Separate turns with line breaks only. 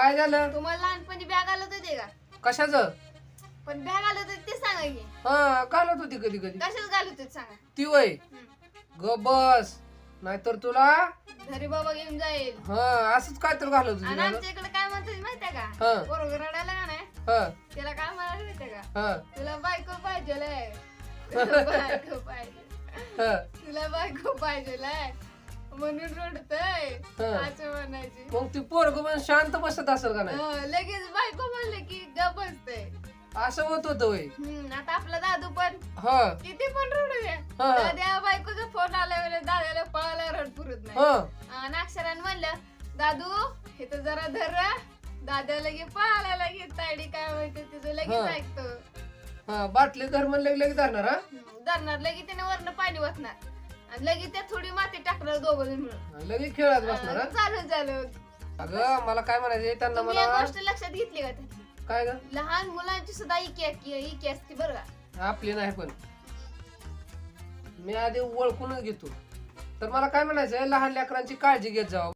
काय झालं?
तुम्हाला लहानपणी बॅग आलत होते का?
कशाचं?
पण बॅग आलं होतं ते सांगा की.
हा घालत होती कधी कधी?
कशाच घालत होते सांगा.
ती वय. ग बस. नाहीतर तुला?
घरी बाबा घेऊन जाईल.
हा असंच काय तर घालत होती
आणि आमच्या इकडे काय म्हणतात माहितीये
हा.
का पोरग रडायला का नाही
हा.
त्याला काय म्हणायला माहितीये का?
हा.
तुला बायको पाहिजे. तुला बायको पाहिजे.
हा.
तुला बायको पाहिजे. म्हणून रडतय.
हा.
असं म्हणायची.
मग ती पोरग पण शांत बसत असेल का नाही?
हं, लगेच बायको म्हणले की गप बसतय.
असं होत होतं वय
आता आपला दादू पण
हा.
किती पण रडू दे
हा.
दाद्या बायकोचा फोन आल्यावर दादाला पळायला रड पुरत नाही.
हा.
आणि अक्षरानं म्हणलं दादू हे तर जरा धर र." दादा लगे पळायला लगे तायडी काय म्हणते तिचं लगेच
हा.
ऐकतो.
हा बाटली धर म्हणलं लगेच धरणार हा?
धरणार लगे त्याने वरनं पाणी वाचणार आणि लगे त्यात थोडी माती टाकणार दोघं जण मिळून
लगेच खेळत बसणार हा?
चालू झालं
अगं मला काय म्हणायचं त्यांना
तुम्ही एक
मला
गोष्ट लक्षात घेतली का त्याची
काय ग?
लहान मुलांची सुद्धा इकी इकी असते बरं का?
आपली नाही पण. मी आधी ओळखूनच घेतो. तर मला काय म्हणायचं लहान लेकरांची काळजी घेत जावं.